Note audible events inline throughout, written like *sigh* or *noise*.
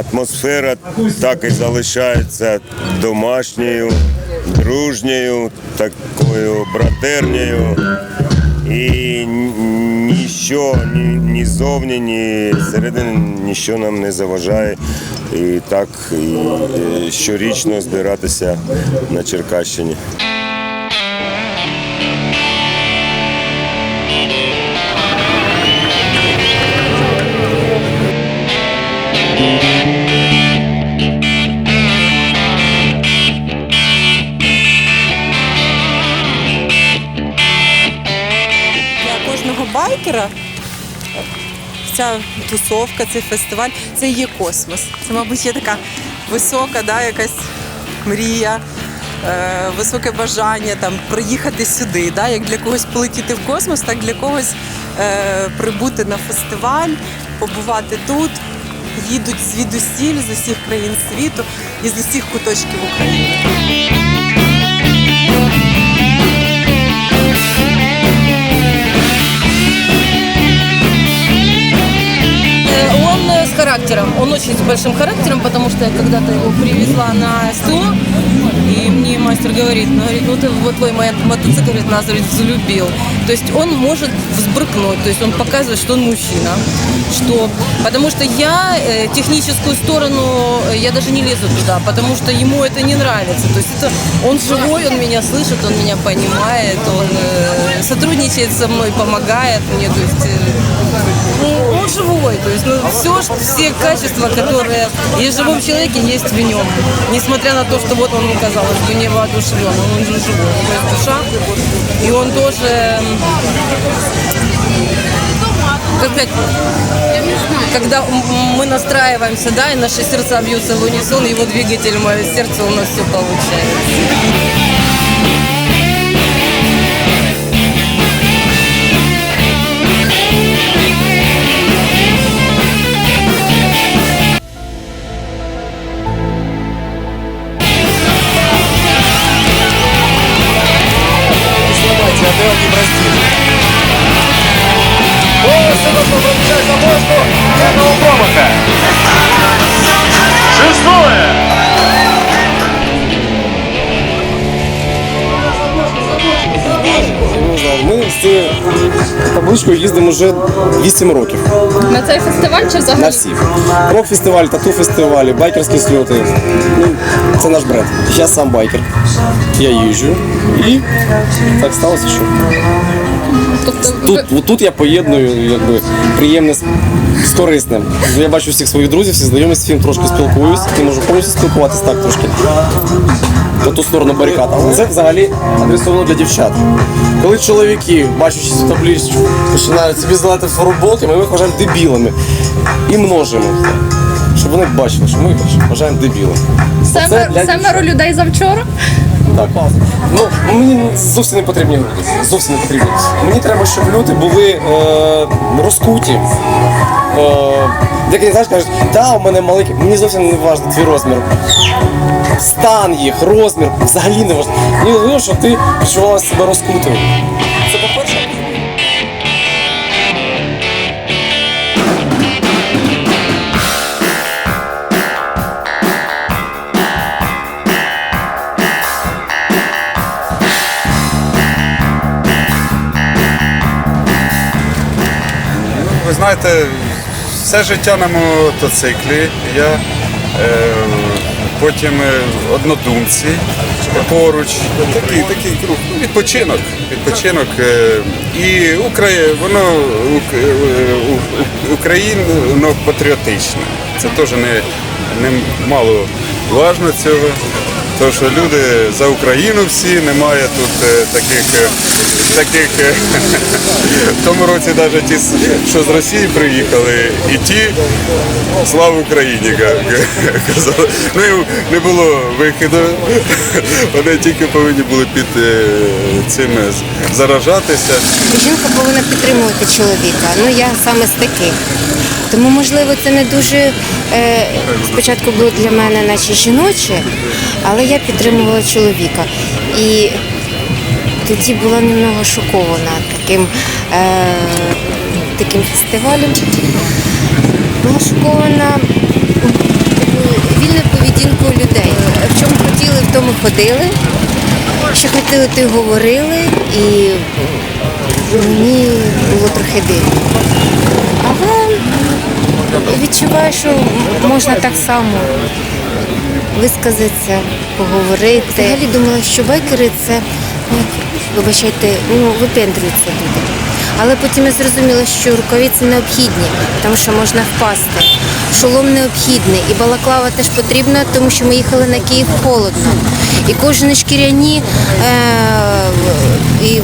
атмосфера так і залишається домашньою, дружньою, такою братерньою. І ніщо, ні, ні зовні, ні середини, ніщо нам не заважає. І так і, е, щорічно збиратися на Черкащині. Кожного ця тусовка, цей фестиваль це є космос. Це, мабуть, є така висока, да, якась мрія, е, високе бажання там приїхати сюди. Да, як для когось полетіти в космос, так для когось е, прибути на фестиваль, побувати тут. Їдуть звідусіль з усіх країн світу і з усіх куточків України. Характером, он очень с большим характером, потому что я когда-то его привезла на СТО, и мне мастер говорит, ну, говорит, ну ты вот твой мо- мотоцикл, говорит, нас говорит, взлюбил. То есть он может взбрыкнуть, то есть он показывает, что он мужчина. Что, потому что я э, техническую сторону, э, я даже не лезу туда, потому что ему это не нравится. То есть это, он живой, он меня слышит, он меня понимает, он э, сотрудничает со мной, помогает мне, то есть э, ну, он живой, то есть ну, все, все качества, которые есть в живом человеке, есть в нем. Несмотря на то, что вот он, казалось бы, не воодушевлен, он же живой, него есть душа, и он тоже как сказать, когда мы настраиваемся, да, и наши сердца бьются в унисон, его двигатель, мое сердце, у нас все получается. Цією табличкою їздимо вже 8 років На цей фестиваль чи взагалі? на всі. Рок-фестиваль, тату-фестивалі, байкерські сльоти. Ну, це наш бренд. Я сам байкер. Я їжджу і так сталося, що Тобто тут, тут я поєдную якби, приємне з, з корисним. Я бачу всіх своїх друзів, всі знайомі з фільм, трошки спілкуюсь, не можу повністю спілкуватися так трошки. По ту сторону барикад. Але це взагалі адресовано для дівчат. Коли чоловіки, бачачи цю табличку, починають собі залати футболки, ми їх вважаємо дебілами і множимо. Щоб вони бачили, що ми їх вважаємо дебілами. Семеро людей завчора. Так. Ну, мені зовсім не потрібні люди. Зовсім не потрібні. Мені треба, щоб люди були е, розкуті. Е, знаєш, кажуть, та у мене маленький, мені зовсім не важливо твій розмір. Стан їх, розмір, взагалі не важливо. Мені важливо, щоб ти відчувала себе розкутою. Ви знаєте, все життя на мотоциклі. Я е, потім е, однодумці поруч. Такий, такий круг. Ну, відпочинок. Відпочинок. е, і Украї... воно е, Україно патріотичне. Це теж не, не мало важно цього. Тому що люди за Україну всі, немає тут е, таких, таких е, *laughs* в тому році навіть ті, що з Росії приїхали, і ті слава Україні казали. Ну і не було виходу. *laughs* Вони тільки повинні були під е, цим заражатися. Жінка повинна підтримувати чоловіка. Ну я саме з таких. Тому, можливо, це не дуже е, спочатку було для мене, наче жіноче, але я підтримувала чоловіка. І тоді була немного шокована таким е, таким фестивалем. Була шокована вільною поведінкою людей. В чому хотіли, в тому ходили. Що хотіли, то й говорили, і мені було трохи дивно. Але відчуваю, що можна так само. Висказатися, поговорити. Взагалі думала, що байкери це ну, вибачайте, ну, випендрюються люди. Але потім я зрозуміла, що рукавиці необхідні, тому що можна впасти. Шолом необхідний, і балаклава теж потрібна, тому що ми їхали на Київ холодно. І кожні шкіряні е, і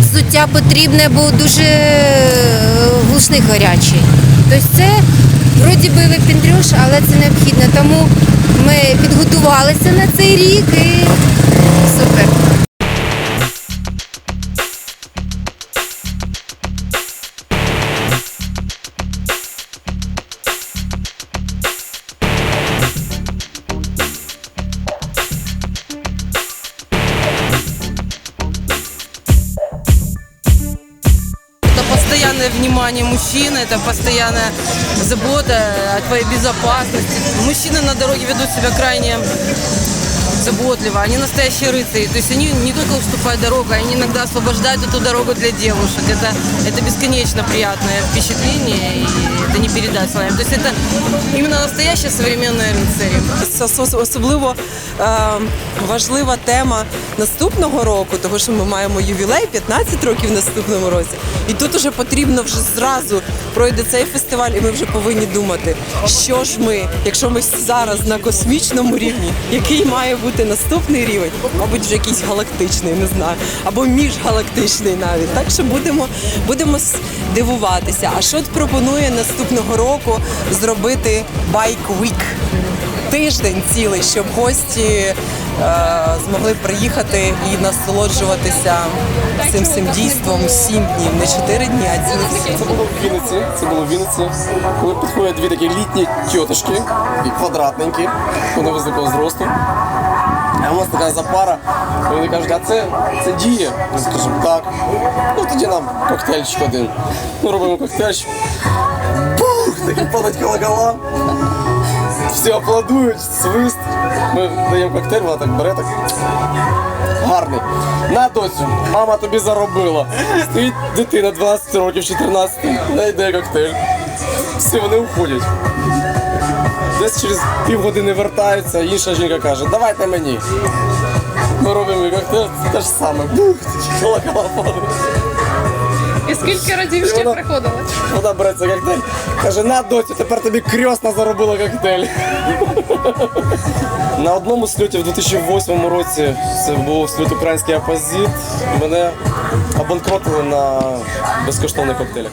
взуття потрібне, бо дуже е, глушник гарячий. Тобто це вроді би випіндрюш, але це необхідно. Тому ми підготувалися на цей рік і супер. постоянное внимание мужчины, это постоянная забота о твоей безопасности. Мужчины на дороге ведут себя крайне заботливо, они настоящие рыцари. То есть они не только уступают дорогу, они иногда освобождают эту дорогу для девушек. Это, это бесконечно приятное впечатление, и это не передать словами. То есть это именно настоящие современные рыцари. Це ос- особливо е, важлива тема наступного року, тому що ми маємо ювілей 15 років в наступному році. І тут уже потрібно вже зразу пройде цей фестиваль, і ми вже повинні думати, що ж ми, якщо ми зараз на космічному рівні, який має бути наступний рівень, мабуть, вже якийсь галактичний, не знаю, або міжгалактичний навіть. Так що будемо, будемо дивуватися. А що пропонує наступного року зробити Bike Week? тиждень цілий, щоб гості е, змогли приїхати і насолоджуватися цим всім дійством сім днів, не чотири дні, а цілих Це було в Вінниці. Це було в Вінниці. Коли підходять дві такі літні тітушки, і квадратненькі, вони високого зросту. А у нас така запара. Вони кажуть, а це, це діє. Ми скажемо, так. Ну тоді нам коктейльчик один. Ну робимо коктейльчик. Бух! Такі падать колокола. Всі аплодують, свист. Ми даємо коктейль, вона так бере так. Гарний. На доцю, мама тобі заробила. Стоїть дитина 12 років, 14, не йде коктейль. Всі вони уходять. Десь через півгодини вертаються, інша жінка каже, давайте мені. Ми робимо коктейль, те ж саме. Бух, колокола. І скільки разів ще вона- приходили? Вона бере цей коктейль, каже, на доцю, тепер тобі крьосна заробила коктейль. На одному сльоті в 2008 році це був сльот український опозит. Мене обанкротили на безкоштовних коктейлях.